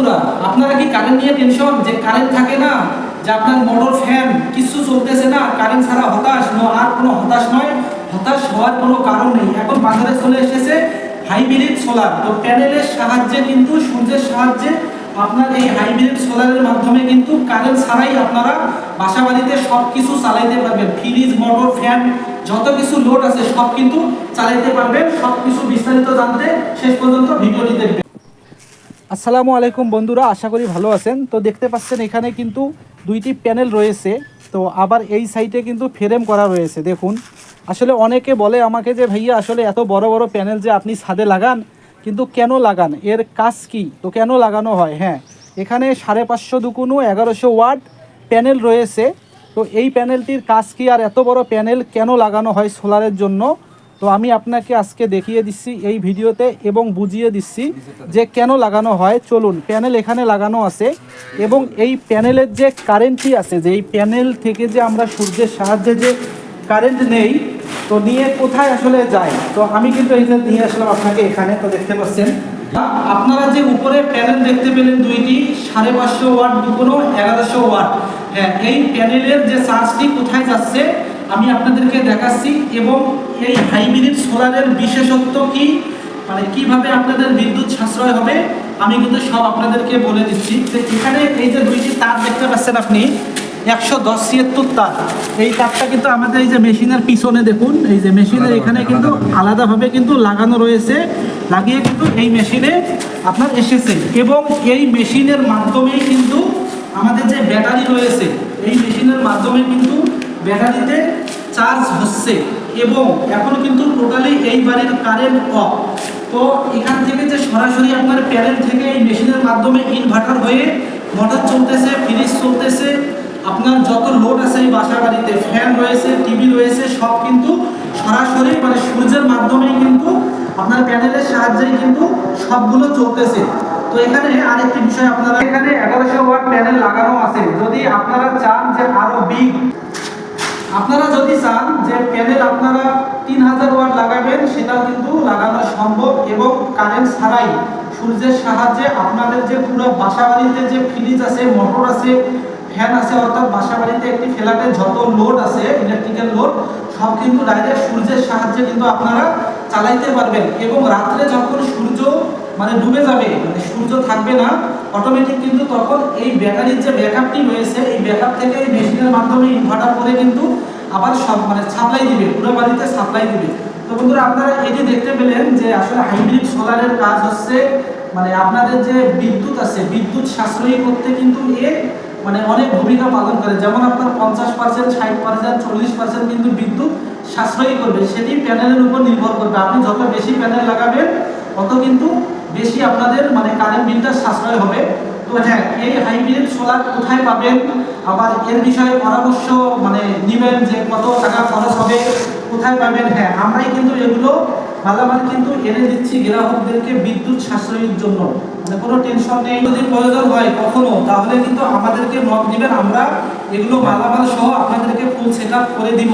বন্ধুরা, আপনারা কি কারেন্ট নিয়ে টেনশন যে কারেন্ট থাকে না, যে আপনার মোটর ফ্যান কিছু চলতেছে না কারেন্ট ছাড়া হতাশ, নো, আর কোনো হতাশ নয়, হতাশ হওয়ার কোনো কারণ নেই। এখন বাজারে চলে এসেছে হাইব্রিড সোলার তো প্যানেলের সাহায্যে কিন্তু, সূর্যের সাহায্যে আপনার এই হাইব্রিড সোলারের মাধ্যমে কিন্তু কারেন্ট ছাড়াই আপনারা বাসা বাড়িতে সব কিছু চালাইতে পারবেন। ফ্রিজ মোটর ফ্যান যত কিছু লোড আছে সব কিন্তু চালাইতে পারবেন। সব কিছু বিস্তারিত জানতে শেষ পর্যন্ত ভিডিওটি দেখবেন। আসসালামু আলাইকুম বন্ধুরা, আশা করি ভালো আছেন। তো দেখতে পাচ্ছেন, এখানে কিন্তু দুইটি প্যানেল রয়েছে। তো আবার এই সাইডে কিন্তু ফ্রেম করা রয়েছে, দেখুন। আসলে অনেকে বলে আমাকে যে, ভাইয়া, আসলে এত বড় বড় প্যানেল যে আপনি ছাদে লাগান, কিন্তু কেন লাগান? এর কাজ কি? তো কেন লাগানো হয়? হ্যাঁ এখানে সাড়ে পাঁচশো দুকুনো এগারোশো ওয়াট প্যানেল রয়েছে। তো এই প্যানেলটির কাজ কি? আর এত বড় প্যানেল কেন লাগানো হয় সোলারের জন্য? তো আমি আপনাকে আজকে দেখিয়ে দিচ্ছি এই ভিডিওতে এবং বুঝিয়ে দিচ্ছি যে কেন লাগানো হয়। চলুন, প্যানেল এখানে লাগানো আছে এবং এই প্যানেলের যে কারেন্টটি আছে, যে এই প্যানেল থেকে যে আমরা সূর্যের সাহায্যে যে কারেন্ট নেই, তো নিয়ে কোথায় আসলে যায়? তো আমি কিন্তু এই যে নিয়ে আসলাম আপনাকে এখানে, তো দেখতে পাচ্ছেন। আপনারা যে উপরে প্যানেল দেখতে পেলেন দুইটি, সাড়ে পাঁচশো ওয়াট দুপুরো এগারোশো ওয়াট। হ্যাঁ এই প্যানেলের যে চার্জটি কোথায় যাচ্ছে আমি আপনাদেরকে দেখাচ্ছি এবং এই হাইব্রিড সোলারের বিশেষত্ব কি? মানে কীভাবে আপনাদের বিদ্যুৎ সাশ্রয় হবে? আমি কিন্তু সব আপনাদেরকে বলে দিচ্ছি যে এখানে এই যে দুইটি তার দেখতে পাচ্ছেন আপনি একশো দশ ছিয়াত্তর তার। এই তারটা কিন্তু আমাদের এই যে মেশিনের পিছনে দেখুন এই যে মেশিনের এখানে কিন্তু আলাদাভাবে কিন্তু লাগানো রয়েছে। লাগিয়ে কিন্তু এই মেশিনে আপনার এসেছে। এবং এই মেশিনের মাধ্যমেই কিন্তু আমাদের যে ব্যাটারি রয়েছে এই মেশিনের মাধ্যমে কিন্তু ব্যাটারিতে চার্জ হচ্ছে এবং এখন কিন্তু টোটালি এই বাড়ির কারেন্ট অফ তো এখান থেকে যে সরাসরি আপনার প্যানেল থেকে এই মেশিনের মাধ্যমে ইনভার্টার হয়ে মোটর চলতেছে ফ্রিজ চলতেছে, আপনার যত লোড আছে এই বাসা বাড়িতে ফ্যান রয়েছে টিভি রয়েছে, সব কিন্তু সরাসরি মানে সূর্যের মাধ্যমেই কিন্তু আপনার প্যানেলের সাহায্যেই কিন্তু সবগুলো চলতেছে। তো এখানে আরেকটি বিষয় আপনারা এখানে এগারোশো ওয়াট প্যানেল লাগানো আছে। যদি আপনারা চান যে আরও বিগ আপনারা যদি চান যে প্যানেল আপনারা তিন হাজার ওয়াট লাগাবেন, সেটাও কিন্তু লাগানো সম্ভব এবং কারেন্ট ছাড়াই সূর্যের সাহায্যে আপনাদের যে পুরো বাসা বাড়িতে যে ফ্রিজ আছে মোটর আছে ফ্যান আছে, অর্থাৎ বাসা বাড়িতে একটি ফ্ল্যাটে যত লোড আছে ইলেকট্রিক্যাল লোড সব কিন্তু ডাইরেক্ট সূর্যের সাহায্যে কিন্তু আপনারা চালাইতে পারবেন এবং রাত্রে যখন সূর্য মানে ডুবে যাবে মানে সূর্য থাকবে না অটোমেটিক কিন্তু তখন এই ব্যাটারির যে ব্যাকআপটি রয়েছে, এই ব্যাকআপ থেকে এই মেশিনের মাধ্যমে ইনভার্টার করে কিন্তু আবার সব মানে সাপ্লাই দিবে, পুরো বাড়িতে সাপ্লাই দিবে। তো বন্ধুরা, আপনারা এটি দেখতে পেলেন যে আসলে হাইব্রিড সোলারের কাজ হচ্ছে মানে আপনাদের যে বিদ্যুৎ আছে, বিদ্যুৎ সাশ্রয়ী করতে কিন্তু এ মানে অনেক ভূমিকা পালন করে। যেমন আপনার পঞ্চাশ পার্সেন্ট ষাট পার্সেন্ট চল্লিশ পার্সেন্ট কিন্তু বিদ্যুৎ সাশ্রয়ী করবে, সেটি প্যানেলের উপর নির্ভর করবে। আপনি যত বেশি প্যানেল লাগাবেন, তত কিন্তু বেশি আপনাদের মানে কারেন্ট বিলটা সাশ্রয় হবে। তো হ্যাঁ এই হাইব্রিড সোলার কোথায় পাবেন? আবার এর বিষয়ে পরামর্শ মানে নেবেন যে কত টাকা খরচ হবে, কোথায় পাবেন? হ্যাঁ আমরাই কিন্তু এগুলো মালামাল কিন্তু এনে দিচ্ছি গ্রাহকদেরকে বিদ্যুৎ সাশ্রয়ের জন্য। মানে কোনো টেনশন নেই। যদি প্রয়োজন হয় কখনো, তাহলে কিন্তু আমাদেরকে নক দিবেন। আমরা এগুলো মালামাল সহ আপনাদেরকে ফুল সেট করে দিব।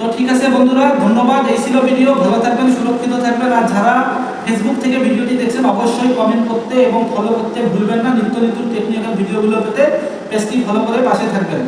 তো ঠিক আছে বন্ধুরা, ধন্যবাদ। এই ছিল ভিডিও। ভালো থাকবেন, সুরক্ষিত থাকবেন। আর যারা ফেসবুক থেকে ভিডিওটি দেখছেন, অবশ্যই কমেন্ট করতে এবং ফলো করতে ভুলবেন না। নিত্য নতুন টেকনিক্যাল ভিডিওগুলো পেতে পেজটি ফলো করে পাশে থাকবেন।